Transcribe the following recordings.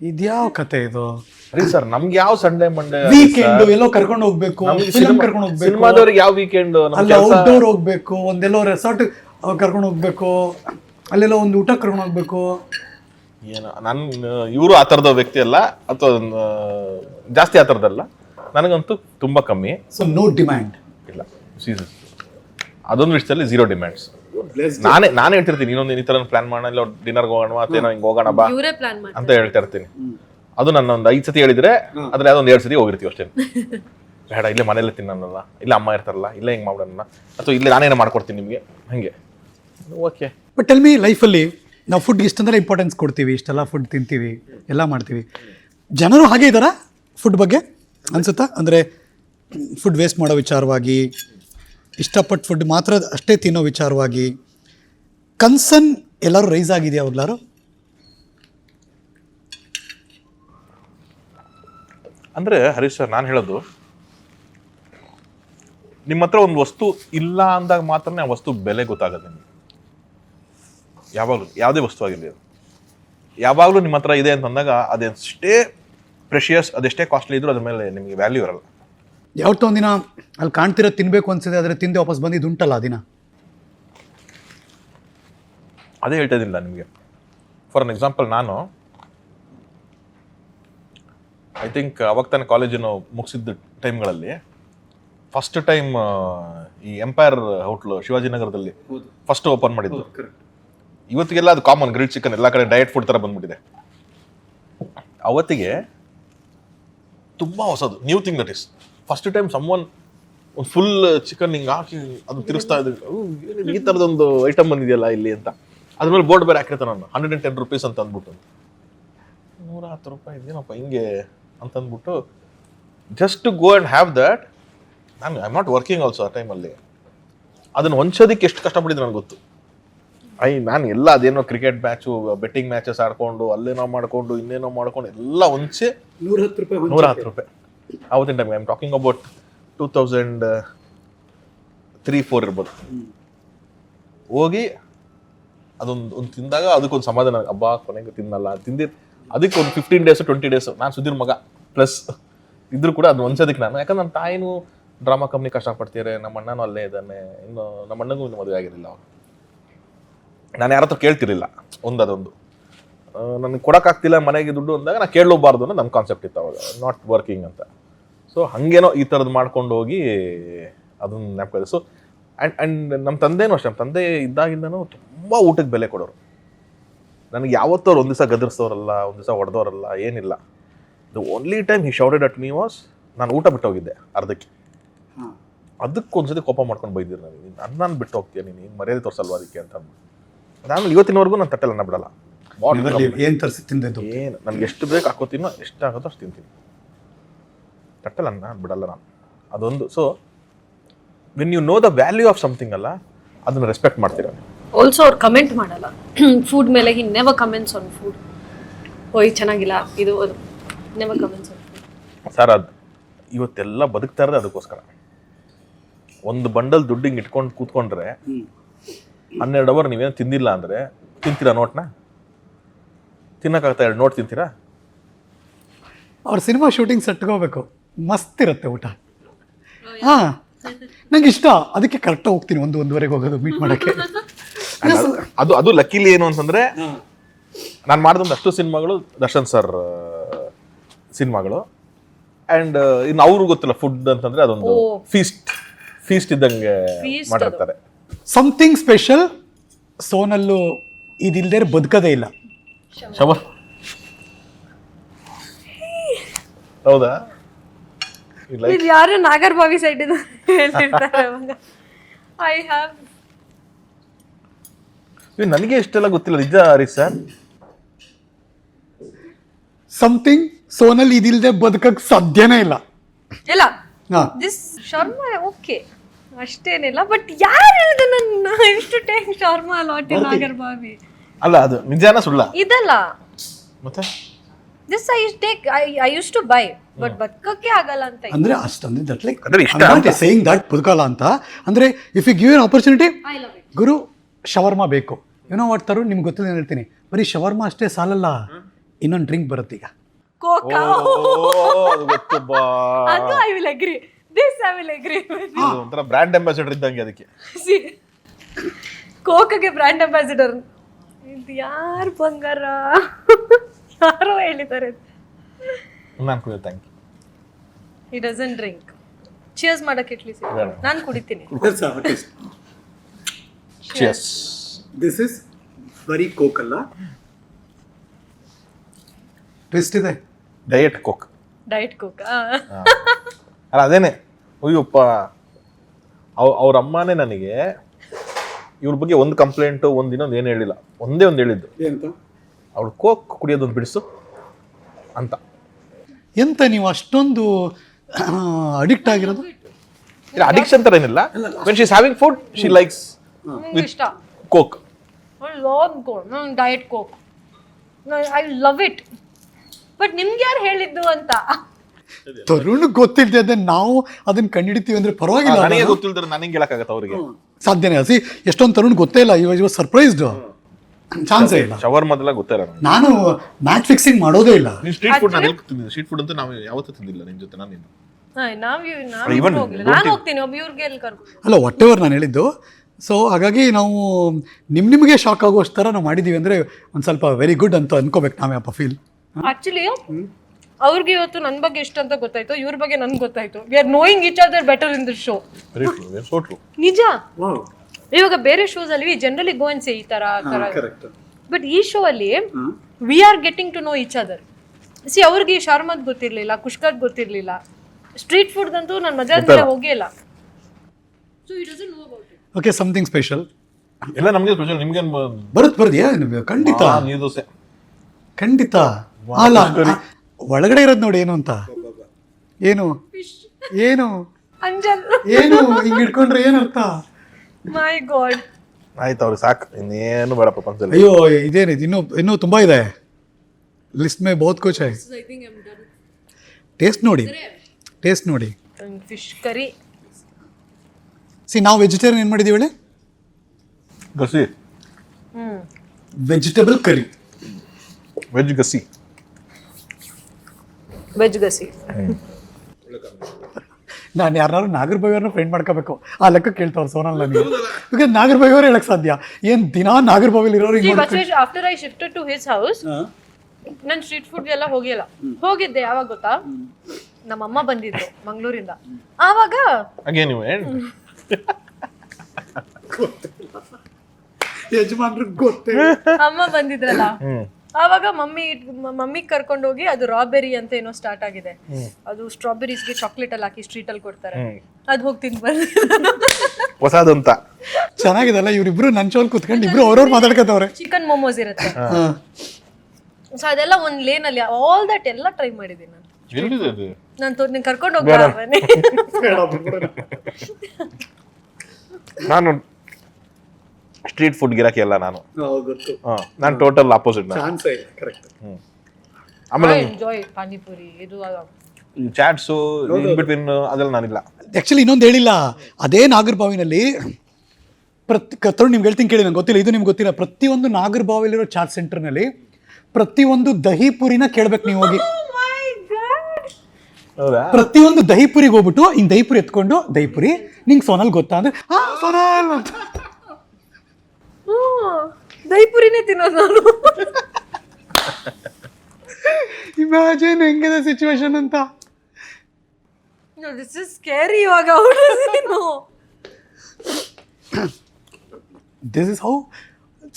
ಇದ್ಯಾವ ಕತೆ ಇದು? ರೀ ಸರ್ ನಮ್ಗೆ ಯಾವ ಸಂಡೇ ಮಂಡೇ ವೀಕೆಂಡ್ ಎಲ್ಲೋ ಕರ್ಕೊಂಡು ಹೋಗ್ಬೇಕು ಫಿಲ್ಮ್ ಕರ್ಕೊಂಡು ಹೋಗ್ಬೇಕು. ಸಿನಿಮಾದವ್ರಿಗೆ ಯಾವ ವೀಕೆಂಡ್ ಅಲ್ಲಿ ಔಟ್ಡೋರ್ ಹೋಗ್ಬೇಕು ಒಂದೆಲ್ಲೋ ರೆಸಾರ್ಟ್ ಕರ್ಕೊಂಡು ಹೋಗ್ಬೇಕು ಅಲ್ಲೆಲ್ಲ ಒಂದು ಊಟ ಕರ್ಕೊಂಡು ಹೋಗ್ಬೇಕು. ಏನು ನನ್ ಇವರು ಆ ಥರದ ವ್ಯಕ್ತಿ ಅಲ್ಲ ಅಥವಾ ಜಾಸ್ತಿ ಆ ಥರದಲ್ಲ ನನಗಂತೂ ತುಂಬಾ ಕಮ್ಮಿ. ಸೊ ನೋ ಡಿಮ್ಯಾಂಡ್ ಇಲ್ಲ ಸೀಸನ್ ಅದೊಂದು ವಿಷಯದಲ್ಲಿ ಝೀರೋ ಡಿಮ್ಯಾಂಡ್ಸ್ ನಾನೇ ನಾನೇ ಹೇಳ್ತಿರ್ತೀನಿ ಇನ್ನೊಂದು ಈ ಥರ ಪ್ಲಾನ್ ಮಾಡೋಣ ಇಲ್ಲ ಡಿನ್ನರ್ಗೆ ಹೋಗೋಣ ಅಥವಾ ಏನೋ ಹಿಂಗೆ ಹೋಗೋಣ ಬಾ ಇವರೇ ಪ್ಲಾನ್ ಮಾಡಿ ಅಂತ ಹೇಳ್ತಾ ಇರ್ತೀನಿ. ಅದು ನನ್ನ ಒಂದು ಐದು ಸತಿ ಹೇಳಿದ್ರೆ ಅದ್ರಲ್ಲಿ ಅದೊಂದು ಎರಡು ಸತಿ ಹೋಗಿರ್ತೀವಿ ಅಷ್ಟೇ. ಬೇಡ ಇಲ್ಲೇ ಮನೇಲಿ ತಿನ್ನಲ್ಲ ಇಲ್ಲ ಅಮ್ಮ ಇರ್ತಾರಲ್ಲ ಇಲ್ಲೇ ಹಿಂಗೆ ಮಾಡೋಣ ಅಥವಾ ಇಲ್ಲೇ ನಾನೇನೋ ಮಾಡ್ಕೊಡ್ತೀನಿ ನಿಮಗೆ? ಹಂಗೆ. ಓಕೆ ಬಟ್ ಟೆಲ್ ಮಿ ಲೈಫಲ್ಲಿ ನಾವು ಫುಡ್ ಇಷ್ಟಂದ್ರೆ ಇಂಪಾರ್ಟೆನ್ಸ್ ಕೊಡ್ತೀವಿ ಇಷ್ಟೆಲ್ಲ ಫುಡ್ ತಿಂತೀವಿ ಎಲ್ಲ ಮಾಡ್ತೀವಿ. ಜನರು ಹಾಗೆ ಇದ್ದಾರಾ ಫುಡ್ ಬಗ್ಗೆ? ಅನ್ಸುತ್ತಾ? ಅಂದರೆ ಫುಡ್ ವೇಸ್ಟ್ ಮಾಡೋ ವಿಚಾರವಾಗಿ ಇಷ್ಟಪಟ್ಟು ಫುಡ್ ಮಾತ್ರ ಅಷ್ಟೇ ತಿನ್ನೋ ವಿಚಾರವಾಗಿ ಕನ್ಸರ್ನ್ ಎಲ್ಲರೂ ರೈಸ್ ಆಗಿದೆಯಾ ಅವ್ಲಾರು ಅಂದರೆ ಹರೀಶ್ ಸರ್, ನಾನು ಹೇಳೋದು, ನಿಮ್ಮ ಹತ್ರ ಒಂದು ವಸ್ತು ಇಲ್ಲ ಅಂದಾಗ ಮಾತ್ರನೇ ಆ ವಸ್ತು ಬೆಲೆ ಗೊತ್ತಾಗುತ್ತೆ ನಿಮಗೆ. ಯಾವಾಗಲೂ, ಯಾವುದೇ ವಸ್ತು ಆಗಿರಲಿ ಅದು. ಯಾವಾಗಲೂ ನಿಮ್ಮ ಹತ್ರ ಇದೆ ಅಂತಂದಾಗ ಅದೆಷ್ಟೇ ಪ್ರೆಷಿಯಸ್ ಅದೆಷ್ಟೇ ಕಾಸ್ಟ್ಲಿ ಇದ್ರೂ ಅದ್ರ ಮೇಲೆ ನಿಮಗೆ ವ್ಯಾಲ್ಯೂ ಇರಲ್ಲ. ಯಾವತ್ತೋ ಒಂದಿನ ಅಲ್ಲಿ ಕಾಣ್ತಿರೋ ತಿನ್ಬೇಕು ಅನ್ಸಿದೆ ಆದರೆ ತಿಂದೆ ವಾಪಸ್ ಬಂದಿದ್ದು ಉಂಟಲ್ಲ ಆ ದಿನ? ಅದೇ ಹೇಳ್ತಾ ನಿಮಗೆ. ಫಾರ್ ಅನ್ ಎಕ್ಸಾಂಪಲ್ ನಾನು ಐ ಥಿಂಕ್ ಅವಾಗ ತಾನೇ ಕಾಲೇಜನ್ನು ಮುಗಿಸಿದ್ದ ಟೈಮ್ಗಳಲ್ಲಿ ಫಸ್ಟ್ ಟೈಮ್ ಈ ಎಂಪೈರ್ ಹೋಟ್ಲು ಶಿವಾಜಿನಗರದಲ್ಲಿ ಫಸ್ಟ್ ಓಪನ್ ಮಾಡಿದ್ದು. ಇವತ್ತಿಗೆಲ್ಲ ಅದು ಕಾಮನ್ ಗ್ರಿಲ್ ಚಿಕನ್ ಎಲ್ಲ ಕಡೆ ಡಯಟ್ ಫುಡ್ ಥರ ಬಂದ್ಬಿಟ್ಟಿದೆ. ಅವತ್ತಿಗೆ ತುಂಬ ಹೊಸದು new thing that is first time someone ಒಂದು ಫುಲ್ ಚಿಕನ್ ಹಿಂಗೆ ಹಾಕಿ ಅದು ತಿರುಗಿಸ್ತಾ ಇದ್ರು "ಓ, ಏನಿದು? ಈ ಥರದೊಂದು ಐಟಮ್ ಬಂದಿದೆಯಲ್ಲ ಇಲ್ಲಿ ಅಂತ. ಅದ್ರ ಮೇಲೆ ಬೋರ್ಡ್ ಬೇರೆ ಹಾಕಿರ್ತಾನೆ ನಾನು ಹಂಡ್ರೆಡ್ ಆ್ಯಂಡ್ ಟೆನ್ ರುಪೀಸ್ ಅಂತ ಅಂದ್ಬಿಟ್ಟು. ನೂರ ಹತ್ತು ರೂಪಾಯಿ ಇದೇನಪ್ಪ ಹಿಂಗೆ ಅಂತಂದ್ಬಿಟ್ಟು just to go and have that ನಾನು ಐ ನಾಟ್ ವರ್ಕಿಂಗ್ ಆಲ್ಸೋ ಆ ಟೈಮಲ್ಲಿ ಅದನ್ನು ಹೊಂಚೋದಕ್ಕೆ ಎಷ್ಟು ಕಷ್ಟಪಟ್ಟಿದ್ದು ನನಗೆ ಗೊತ್ತು. ಐ ನಾನು ಎಲ್ಲ ಅದೇನೋ ಕ್ರಿಕೆಟ್ ಮ್ಯಾಚು ಬೆಟ್ಟಿಂಗ್ ಮ್ಯಾಚಸ್ ಆಡ್ಕೊಂಡು ಅಲ್ಲೇನೋ ಮಾಡಿಕೊಂಡು ಇನ್ನೇನೋ ಮಾಡ್ಕೊಂಡು ಎಲ್ಲ ಹೊಂಚೆ ನೂರ ಹತ್ತು ರೂಪಾಯಿ ನೂರ ಹತ್ತು ರೂಪಾಯಿ. ಆವತ್ತಿನ time I am talking about two thousand three four ಇರ್ಬೋದು. ಹೋಗಿ ಅದೊಂದು, ಒಂದು ತಿಂದಾಗ ಅದಕ್ಕೊಂದು ಸಮಾಧಾನ. ಹಬ್ಬ ಕೊನೆಗೆ ತಿನ್ನಲ್ಲ. ತಿಂದಿ ಅದಕ್ಕೆ ಒಂದು ಫಿಫ್ಟೀನ್ ಡೇಸ್ ಟ್ವೆಂಟಿ ಡೇಸ್ ನಾನು ಸುಧೀರ್ ಮಗ. ಪ್ಲಸ್ ಇದ್ರು ಕೂಡ ಅದು ಒಂದ್ಸೋದಕ್ಕೆ ನಾನು. ಯಾಕಂದ್ರೆ ನನ್ನ ತಾಯಿನೂ ಡ್ರಾಮಾ ಕಂಪ್ನಿ ಕಷ್ಟಪಡ್ತೀರಿ ನಮ್ಮ ಅಣ್ಣನೂ ಅಲ್ಲೇ ಇದ್ದಾನೆ. ಇನ್ನು ನಮ್ಮ ಅಣ್ಣಗೂ ಇನ್ನು ಮದುವೆ ಆಗಿರಲಿಲ್ಲ ಅವಾಗ ನಾನು ಯಾರ ಹತ್ರ ಕೇಳ್ತಿರ್ಲಿಲ್ಲ. ಒಂದು ಅದೊಂದು. ನನಗೆ ಕೊಡೋಕ್ಕಾಗ್ತಿಲ್ಲ ಮನೆಗೆ ದುಡ್ಡು ಅಂದಾಗ ನಾನು ಕೇಳಲೂಬಾರ್ದು ಅನ್ನೋ ನನ್ನ ಕಾನ್ಸೆಪ್ಟ್ ಇತ್ತು ಅವಾಗ. ನಾಟ್ ವರ್ಕಿಂಗ್ ಅಂತ. ಸೊ ಹಾಗೇನೋ ಈ ಥರದ್ದು ಮಾಡ್ಕೊಂಡು ಹೋಗಿ ಅದನ್ನ ನೆನಪಿದೆ ಸೊ ಆ್ಯಂಡ್ ಆ್ಯಂಡ್ ನಮ್ಮ ತಂದೆನೂ ಅಷ್ಟೇ ನಮ್ಮ ತಂದೆ ಇದ್ದಾಗಿಂದನೂ ತುಂಬ ಊಟಕ್ಕೆ ಬೆಲೆ ಕೊಡೋರು. ನನಗೆ ಯಾವತ್ತೂ ಅವ್ರು ಒಂದು ದಿವಸ ಗದರಿಸೋರಲ್ಲ ಒಂದು ದಿವಸ ಹೊಡೆದವರಲ್ಲ ಏನಿಲ್ಲ. The only time he shouted at me was ನಾನು ಊಟ ಬಿಟ್ಟು ಹೋಗಿದ್ದೆ ಅರ್ಧಕ್ಕೆ. ಅದಕ್ಕೆ ಒಂದ್ಸತಿ ಕೋಪ ಮಾಡ್ಕೊಂಡು ಬೈದಿರು ನನಗೆ ನೀನು ಅನ್ನ ಬಿಟ್ಟು ಹೋಗ್ತೀಯ ನೀನು ಹಿಂಗೆ ಮರ್ಯಾದೆ ತೋರಿಸಲ್ವ ಅದಕ್ಕೆ ಅಂತ ಅಂದ್ಬಿಟ್ಟು ಅದಾದ್ಮೇಲೆ ಇವತ್ತಿನವರೆಗೂ ನಾನು ತಟ್ಟೆಲ್ಲ ಬಿಡಲ್ಲ. ಏನು ತರಿಸಿ ತಿಂದಿದ್ದು? ಏನು? ನನಗೆ ಎಷ್ಟು ಬೇಕು ಹಾಕೋತೀನೋ ಎಷ್ಟು ಆಗುತ್ತೋ ಅಷ್ಟು ತಿಂತೀನಿ. ತಟ್ಟಲ್ಲ ನಾನು ಬಿಡಲ್ಲ ನಾನು. ಅದೊಂದು. So when you know the value of something ಅಲ್ಲ ಅದನ್ನ ರೆಸ್ಪೆಕ್ಟ್ ಮಾಡ್ತೀರ ಆಲ್ಸೋ ಅವ್ರು ಕಮೆಂಟ್ ಮಾಡಲ್ಲ. ಫುಡ್ ಮೇಲೆ he never comments on food ಓಯ್ ಚೆನ್ನಾಗಿಲ್ಲ. ಇದು ಅದು. Never comments on food sir ಅದು ಇವತ್ತೆಲ್ಲ ಬದುಕ್ತಾ ಇರೋದು ಅದಕ್ಕೋಸ್ಕರ. ಒಂದು ಬಂಡಲ್ ದುಡ್ಡು ಹಿಂಗೆ ಇಟ್ಕೊಂಡು ಕೂತ್ಕೊಂಡ್ರೆ ಹನ್ನೆರಡು ಅವರ್ ನೀವೇನು ತಿಂದಿಲ್ಲ ಅಂದರೆ ತಿಂತೀರಾ ನೋಟ್ನ? ತಿನ್ನೋಕ್ಕಾಗ್ತಾ ಎರಡು ನೋಟ್ ತಿಂತೀರಾ? ಅವ್ರ ಸಿನಿಮಾ ಶೂಟಿಂಗ್ ಸೆಟ್ಗೋಬೇಕು ಮಸ್ತ್ ಇರುತ್ತೆ ಊಟ ಹಾ. ನಂಗೆ ಇಷ್ಟ ಅದಕ್ಕೆ ಕರೆಕ್ಟ್ ಹೋಗ್ತೀನಿ ಒಂದು ಒಂದೂವರೆಗೆ ಹೋಗೋದು ಮೀಟ್ ಮಾಡೋಕ್ಕೆ. ಅದು ಅದು ಲಕ್ಕಿಲಿ ಏನು ಅಂತಂದ್ರೆ ನಾನು ಮಾಡಿದೊಂದು ಅಷ್ಟು ಸಿನಿಮಾಗಳು ದರ್ಶನ್ ಸರ್ ಸಿನಿಮಾಗಳು. ಅಂಡ್ ಇನ್ನು ಅವ್ರಿಗೆ ಗೊತ್ತಿಲ್ಲ ಫುಡ್ ಅಂತಂದ್ರೆ ಅದೊಂದು ಫೀಸ್ಟ್ ಫೀಸ್ಟ್ ಇದ್ದಂಗೆ ಮಾಡಿರ್ತಾರೆ. ಸಮಥಿಂಗ್ ಸ್ಪೆಷಲ್ ಸೋನಲ್ಲೂ ಇದಿಲ್ಲದೆ ಬದುಕದೇ ಇಲ್ಲ. ಶವ ಹೌದಾ? ಇದು ಯಾರು ನಾಗರ್ಬಾವಿ ಸೈಡ್ ಇದು ಹೇಳ್ತಿರ್ತಾರೆ ಐ ಹ್ಯಾವ್ ಇವ್ ನನಗೆ ಇಷ್ಟೆಲ್ಲ ಗೊತ್ತಿಲ್ಲ. ನಿಜ ಹರೀಶ್ ಸರ್ ಸಮಥಿಂಗ್ ಸೋನಲ್ಲಿ ಇದಿಲ್ದೆ ಬದುಕಕ್ಕೆ ಸಾಧ್ಯನೇ ಇಲ್ಲ. ಇಲ್ಲ. ಹಾ. ದಿಸ್ ಶರ್ಮಾ ಓಕೆ ಅಷ್ಟೇನಿಲ್ಲ. ಬಟ್ ಯಾರು ಹೇಳಿದ ನನ್ನ ಇಷ್ಟು ಟೈಮ್ ಶರ್ಮಾ ಲಾಟಿ ನಾಗರ್ಬಾವಿ? ಅಲ್ಲ ಅದು ನಿಜಾನ ಸುಳ್ಳ? ಇದಲ್ಲ. ಮತ್ತೆ? This I take I I use to buy but ಬದುಕಕ್ಕೆ ಆಗಲ್ಲ ಅಂತ ಅಂದ್ರೆ ಅಷ್ಟೊಂದ್ರೆ ದಟ್ ಲೈಕ್ ಅಂದ್ರೆ ಇಷ್ಟ ಸೇಯಿಂಗ್ ದಟ್ ಬದುಕಲ್ಲ ಅಂತ. ಅಂದ್ರೆ if you give an opportunity I love it Guru shawarma ಬೇಕು. ಏನೋ ವಾಟ್ ತರು ನಿಮ್ಗೆ ಗೊತ್ತಿಲ್ಲ ಅಂತ ಹೇಳ್ತೀನಿ? ಬರೀ ಶವರ್ಮ ಅಷ್ಟೇ ಸಾಲಲ್ಲ ಇನ್ನೊಂದು ಡ್ರಿಂಕ್ ಬರುತ್ತೆ ಈಗ. ಕೋಕಾ ಅದು ಗೊತ್ತು ಬಾ. ಅದು I will agree this I will agree ಇದು ಒಂಥರ ಬ್ರ್ಯಾಂಡ್ ಅಂಬಾಸಿಡರ್ ಇದ್ದಂಗೆ ಅದಕ್ಕೆ. ಕೋಕಗೆ ಬ್ರ್ಯಾಂಡ್ ಅಂಬಾಸಿಡರ್ ಇದು ಯಾರು ಬಂಗಾರ? ಯಾರೋ ಹೇಳಿದ್ದಾರೆ? ನಾನು ಕುಡಿಯೋ thank he doesn't drink cheers ಮಾಡಕ್ಕೆ ಇಟ್ಲಿ ಸರ್ ನಾನು ಕುಡಿತೀನಿ. ಚಿಯರ್ಸ್ ದಿಸ್ ಇಸ್ ಬರೀ ಕೋಕ್ ಅಲ್ಲ? ಟ್ವಿಸ್ಟ್ ಇದೆ. ಡಯಟ್ ಕೋಕ್ ಡಯಟ್ ಕೋಕ್ ಅಲ್ಲ ಅದೇನೆ. ಅಯ್ಯಪ್ಪ ಅವ್ ಅವ್ರ ಅಮ್ಮನೇ ನನಗೆ ಇವ್ರ ಬಗ್ಗೆ ಒಂದು ಕಂಪ್ಲೇಂಟು ಒಂದು ಇನ್ನೊಂದು ಏನು ಹೇಳಿಲ್ಲ. ಒಂದೇ ಒಂದು ಹೇಳಿದ್ದು. ಏನಂತ? ಅವಳು ಕೋಕ್ ಕುಡಿಯೋದೊಂದು ಬಿಡಿಸು ಅಂತ. ಎಂತ ನೀವು ಅಷ್ಟೊಂದು ಅಡಿಕ್ಟ್ ಆಗಿರೋದು? ಇಲ್ಲ ಅಡಿಕ್ಷನ್ ಥರ ಏನಿಲ್ಲ. When she's having food she likes with ಇಷ್ಟ. Coke love coke diet coke I love it but ನಿಮ್ಗೆ ಯಾರು ಹೇಳಿದ್ದು ಅಂತ? ತರುಣ್ ಗೊತ್ತಿಲ್ಲದೆ ಅದೇ ನಾವು ಅದನ್ನ ಕಂಡಿಡಿತೀವಿ ಅಂದ್ರೆ ಪರವಾಗಿಲ್ಲ ನನಗೆ ಗೊತ್ತಿಲ್ದ್ರೆ ನನಗೆ ಹೇಳಕ್ಕಾಗತ್ತೆ ಅವರಿಗೆ? ಸಾಧ್ಯನೇ. ಸಿ ಎಷ್ಟೊಂದು ತರುಣ್ ಗೊತ್ತೇ ಇಲ್ಲ. ಇವಾಗ ಇವಾಗ ಸರ್ಪ್ರೈಸ್ಡ್ ಚಾನ್ಸೇ ಇಲ್ಲ. ಶವರ್ ಮೊದಲ ಗೊತ್ತಿರ ನಾನು ಮ್ಯಾಚ್ ಫಿಕ್ಸಿಂಗ್ ಮಾಡೋದೇ ಇಲ್ಲ. ನೀವು ಸ್ಟ್ರೀಟ್ ಫುಡ್ ನಾನು ತಿಂದಿದ್ದೆ ಸ್ಟ್ರೀಟ್ ಫುಡ್ ಅಂತ ನಾವು ಯಾವತ್ತೂ ತಿಂದಿಲ್ಲ ನಿಮ್ಮ ಜೊತೆ ನಾನು ನೀನು ನಾವು Even ನಾನು ಹೋಗಿಲ್ಲ ನಾನು ಹೋಗ್ತೀನಿ ಒಬ್ಬ ಇವ್ರಿಗೆ ಎಲ್ಲಿ ಅಲ್ಲ ವಾಟ್ ಎವರ್ ನಾನು ಹೇಳಿದ್ದು. ಸೊ ಹಾಗಾಗಿ ನಾವು ನಿಮ್ ನಿಮಗೆ ಶಾಕ್ ಆಗುವಷ್ಟು ಥರ ನಾವು ಮಾಡಿದ್ದೀವಿ ಅಂದರೆ ಒಂದು ಸ್ವಲ್ಪ ವೆರಿ ಗುಡ್ ಅಂತ ಅನ್ಕೋಬೇಕು ನಾವೇ ಅಪ್ಪ ಫೀಲ್ ಆಕ್ಚುಲಿ ಅವ್ರಿಗೆ ಇವತ್ತು ನನ್ನ ಬಗ್ಗೆ ಇಷ್ಟ ಅಂತ ಗೊತ್ತಾಯ್ತು ಇವ್ರ ಬಗ್ಗೆ ನನ್ಗೆ ಗೊತ್ತಾಯ್ತು. We are knowing each other better in this show very true very so true ನಿಜ? ಇವಾಗ ಬೇರೆ ಶೋಸ್ ಅಲ್ಲಿ ಜನರಲಿ ಗೋ ಅನ್ಸಿ ಈ ತರ ಬಟ್ ಈ ಶೋ ಅಲ್ಲಿ we are getting to know each other see ಅವ್ರಿಗೆ ಶಾರ್ಮದ್ ಗೊತ್ತಿರ್ಲಿಲ್ಲ ಕುಷ್ಕದ್ ಗೊತ್ತಿರ್ಲಿಲ್ಲ. ಸ್ಟ್ರೀಟ್ ಫುಡ್ ಅಂತೂ ನನ್ನ ಮಜಾ ಹೋಗೇ ಇಲ್ಲ. So it doesn't know about it okay something special ಎಲ್ಲ ನಮಗೆ ಸ್ಪೆಷಲ್ ನಿಮಗೆ ಬರುತ್ತೆ ಬರುತ್ತೆ ಖಂಡಿತ. ನೀರು ದೋಸೆ. ಖಂಡಿತ. ಅಲ್ಲ ಒಳಗಡೆ ಇರೋದು ನೋಡಿ ಏನು ಅಂತ? ಏನು? ಏನು? ಅಂಜಲ್. ಏನು? ಹಿಂಗೆ ಇಟ್ಕೊಂಡ್ರೆ ಏನರ್ಥ ಮೈ ಗಾಡ್ ಆಯ್ತು ಅವ್ರಿಗೆ ಸಾಕು. ಇನ್ನೇನು ಬೇಡ ಪ್ರಪಂಚದಲ್ಲಿ ಅಯ್ಯೋ ಇದೇನಿದೆ ಇನ್ನೂ ಇನ್ನೂ ತುಂಬ ಇದೆ. ಲಿಸ್ಟ್ ಮೇ ಬಹುತ್ ಕುಚ್ ಹೈ ಟೇಸ್ಟ್ ನೋಡಿ. ಟೇಸ್ಟ್ ನೋಡಿ. ಫಿಶ್ ಕರಿ ಸಿ ನಾವು ವೆಜಿಟೇರಿಯನ್ ಏನು ಮಾಡಿದ್ದೀವಿ ಹೇಳಿ? ಗಸಿ. ವೆಜಿಟೇಬಲ್ ಕರಿ ವೆಜ್ ಗಸಿ. ವೆಜ್ ಗಸಿ. ನಾನು ಯಾರು ನಾಗರ ಅವ್ರನ್ನ ಫ್ರೆಂಡ್ ಮಾಡ್ಕೋಬೇಕು. ಆ ಲೆಕ್ಕ ಕೇಳ್ತಾವ್ರು ಸೋನಲ್ ನನಗೆ. ಬಿಕಾಸ್ ನಾಗರ ಅವ್ರು ಹೇಳಕ್ ಸಾಧ್ಯ? ಏನ್ ದಿನಾ ನಾಗರಬಾವಿಲಿ ಇರೋರು ಹಿಂಗ್ ಮಾಡ್ಕೊಂಡು- after I shifted to his house ನಾನು ಸ್ಟ್ರೀಟ್ ಫುಡ್ ಎಲ್ಲ ಹೋಗಿಲ್ಲ. ಹೋಗಿದ್ದೆ ಯಾವಾಗ ಗೊತ್ತಾ? ನಮ್ಮಮ್ಮ ಬಂದಿದ್ರು ಮಂಗಳೂರಿಂದ. ಆವಾಗ ಅಗೇನ್ ಯಜಮಾನ್ರಿಗೆ ಗೊತ್ತೇ ಅಮ್ಮ ಬಂದಿದ್ರಲ್ಲ. ಆವಾಗ ಮಮ್ಮಿ ಮಮ್ಮಿ ಕರ್ಕೊಂಡು ಹೋಗಿ ಅದು ರಾಬೆರಿ ಅಂತ ಏನೋ ಸ್ಟಾರ್ಟ್ ಆಗಿದೆ. ಅದು ಸ್ಟ್ರಾಬೆರೀಸ್ಗೆ ಚಾಕ್ಲೇಟ್ ಅಲ್ಲಿ ಹಾಕಿ ಸ್ಟ್ರೀಟ್ ಅಲ್ಲಿ ಕೊಡ್ತಾರೆ. ಅದು ಹೋಗಿ ತಿಂದು ಬಂದೆ ಹೊಸದಂತ ಚೆನ್ನಾಗಿದಲ್ಲ ಇವ್ರಿಬ್ರು ನನ್ ಚೋಲ್ ಕುತ್ಕೊಂಡು ಇಬ್ರು ಅವ್ರವ್ರು ಮಾತಾಡ್ಕೊತವ್ರೆ ಚಿಕನ್ ಮೊಮೋಸ್ ಇರುತ್ತೆ. ಸೊ ಅದೆಲ್ಲ ಒಂದ್ ಲೇನ್ ಅಲ್ಲಿ ಆಲ್ ದಟ್ ಎಲ್ಲ ಟ್ರೈ ಮಾಡಿದ್ದೀನಿ ನಾನು. ನಾನು ತೋರ್ ನೀನು ಕರ್ಕೊಂಡು ಹೋಗ್ಬಾರ್ದು ನಾನು ಸ್ಟ್ರೀಟ್ ಫುಡ್ ಗಿರಾಕಿ ಎಲ್ಲ ನಾನು. ಗೊತ್ತು. ಹಾ ನಾನು ಟೋಟಲ್ ಅಪೋಸಿಟ್ ನಾನು. ಚಾನ್ಸೇ ಇಲ್ಲ ಕರೆಕ್ಟ್ ಹ್ಮ್. ಆಮೇಲೆ ಎಂಜಾಯ್ ಪಾನಿಪುರಿ ಇದು ಅದು. ಈ ಚಾಟ್ಸು ಬಿಟ್ವೀನ್ ಅದೆಲ್ಲ ನಾನಿಲ್ಲ. ಆ್ಯಕ್ಚುಲಿ ಇನ್ನೊಂದು ಹೇಳಿಲ್ಲ. ಅದೇ ನಾಗರಬಾವಿನಲ್ಲಿ ಪ್ರತಿ ತರುಣ್ ನಿಮ್ಗೆ ಹೇಳ್ತೀನಿ ಕೇಳಿ ನಂಗೆ ಗೊತ್ತಿಲ್ಲ. ಇದು ನಿಮ್ಗೆ ಗೊತ್ತಿಲ್ಲ. ಪ್ರತಿಯೊಂದು ನಾಗರಬಾವಿಲಿರೋ ಚಾಟ್ ಸೆಂಟರ್ನಲ್ಲಿ ಪ್ರತಿಯೊಂದು ದಹಿ ಪುರಿನ ಕೇಳ್ಬೇಕು ನೀವು ಹೋಗಿ. ಹೌದಾ? ಪ್ರತಿಯೊಂದು ದಹಿಪುರಿಗೆ ಹೋಗ್ಬಿಟ್ಟು ಹಿಂಗೆ ದಹಿಪುರಿ ಎತ್ಕೊಂಡು ದಹಿಪುರಿ ನಿಂಗೆ ಸೋನಲ್ ಗೊತ್ತಾ ಅಂದ್ರೆ ಆ ಸೋನಲ್ ಅಂತ. ದಹಿಪುರಿನೇ ತಿನ್ನೋದು ನಾನು. ಇಮ್ಯಾಜಿನ್ ಹೆಂಗಿದೆ ಸಿಚುವೇಶನ್ ಅಂತ. ದಿಸ್ ಇಸ್ ಸ್ಕೇರಿ ಇವಾಗ ದಿಸ್ ಇಸ್ ಹೌ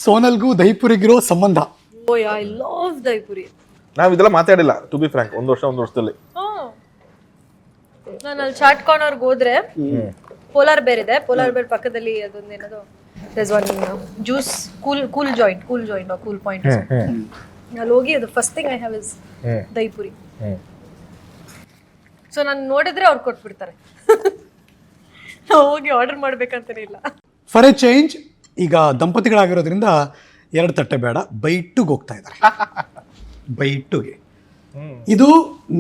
ಸೋನಲ್ಗೂ ದೈಪುರಿಗಿರೋ ಸಂಬಂಧ. Oh I love dahi puri. ನಾವು ಇದೆಲ್ಲ ಮಾತಾಡಿಲ್ಲ ಟು ಬಿ ಫ್ರಾಂಕ್ ಒಂದು ವರ್ಷ ಒಂದು ವರ್ಷದಲ್ಲಿ. ನಾನು ಅಲ್ಲಿ ಶಾರ್ಟ್ ಕಾರ್ನರ್ಗೆ ಹೋದ್ರೆ ಪೋಲಾರ್ ಬೇರ್ ಇದೆ. ಪೋಲಾರ್ ಬೇರ್ ಪಕ್ಕದಲ್ಲಿ ಅದೊಂದು ಏನದು? This one juice cool cool joint cool joint cool point ಅಲ್ಲಿ ಹೋಗಿ ಅದು first thing I have is dahi puri so ನಾನು ನೋಡಿದ್ರೆ ಅವ್ರು ಕೊಟ್ಬಿಡ್ತಾರೆ. ಹೋಗಿ ಆರ್ಡರ್ ಮಾಡ್ಬೇಕಂತಾನೆ ಇಲ್ಲ. ಫಾರ್ ಎ ಚೇಂಜ್ ಈಗ ದಂಪತಿಗಳಾಗಿರೋದ್ರಿಂದ ಎರಡು ತಟ್ಟೆ ಬೇಡ ಬೈಟುಗೆ ಹೋಗ್ತಾ ಇದ್ದಾರೆ. ಬೈಟುಗೆ ಇದು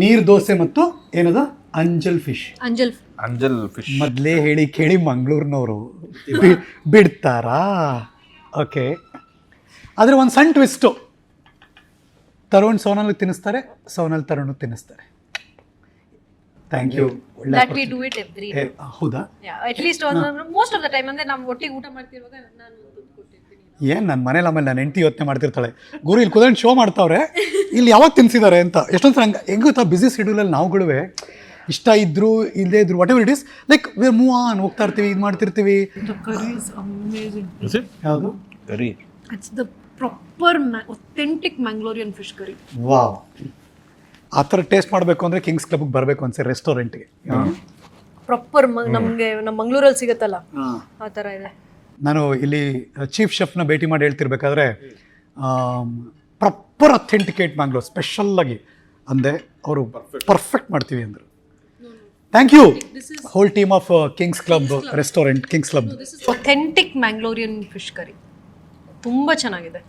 ನೀರು ದೋಸೆ ಮತ್ತು ಏನದ? ಅಂಜಲ್ ಫಿಶ್. ಅಂಜಲ್ ಅಂಜಲ್ ಫಿಶ್. ಮೊದಲೇ ಹೇಳಿ ಕೇಳಿ ಮಂಗಳೂರಿನವರು. ಬಿಡ್ತಾರಾ? ಓಕೆ. ಆದರೆ ಒಂದು ಸಣ್ಣ ಟ್ವಿಸ್ಟು ತರುಣ್ ಸೋನಲ್ಲಿ ತಿನ್ನಿಸ್ತಾರೆ ಸೋನಲ್ ತರುಣ್ ತಿನ್ನಿಸ್ತಾರೆ. Thank you that we do it every ಹೌದಾ? At least most of the time ಅಂದ್ರೆ ನಾವು ಒಟ್ಟಿಗೆ ಊಟ ಮಾಡ್ತಿರುವಾಗ ನಾನು ಏನು ನನ್ನ ಮನೇಲಿ ಆಮೇಲೆ ನನ್ನ ಹೆಂಡತಿ ಯೋಚನೆ ಮಾಡ್ತಿರ್ತಾಳೆ. ಗುರು ಇಲ್ಲಿ ಕುದ್ರೆ ಶೋ ಮಾಡ್ತಾವ್ರೆ. ಇಲ್ಲಿ ಯಾವಾಗ ತಿನ್ಸಿದ್ದಾರೆ ಅಂತ. ಎಷ್ಟೊಂದು ಸಲ ಹಂಗೆ ಹೆಂಗೆ ಗೊತ್ತಾ? ಬಿಸಿ ಶೆಡ್ಯೂಲಲ್ಲಿ ನಾವುಗಳು ಇಷ್ಟ ಇದ್ರು ಇಲ್ಲದೇ ಇದ್ರು whatever it is like we move on ಹೋಗ್ತಾ ಇರ್ತೀವಿ ಇದು ಮಾಡ್ತಿರ್ತೀವಿ. ದ ಕರಿ ಇಸ್ ಅಮೇಜಿಂಗ್ ಯಾವುದು? Very it's the proper authentic Mangalorean fish curry wow. ಆ ಥರ ಟೇಸ್ಟ್ ಮಾಡಬೇಕು ಅಂದರೆ ಕಿಂಗ್ಸ್ ಕ್ಲಬ್ಗೆ ಬರಬೇಕು ಅನ್ಸೆ ರೆಸ್ಟೋರೆಂಟ್ಗೆ ಪ್ರಾಪರ್ ನಮಗೆ ನಮ್ಮ ಮಂಗ್ಳೂರಲ್ಲಿ ಸಿಗುತ್ತಲ್ಲ? ಆ ಥರ ಇದೆ. ನಾನು ಇಲ್ಲಿ ಚೀಫ್ ಶೆಫ್ನ ಭೇಟಿ ಮಾಡಿ ಹೇಳ್ತಿರ್ಬೇಕಾದ್ರೆ ಪ್ರಾಪರ್ ಅಥೆಂಟಿಕೇಟ್ ಮ್ಯಾಂಗ್ಳೂರ್ ಸ್ಪೆಷಲ್ಲಾಗಿ ಅಂದೆ ಅವರು ಪರ್ಫೆಕ್ಟ್ ಮಾಡ್ತೀವಿ ಅಂದರು. Thank you whole team of Kings Club restaurant Kings Club authentic Mangalorean fish curry ತುಂಬ ಚೆನ್ನಾಗಿದೆ.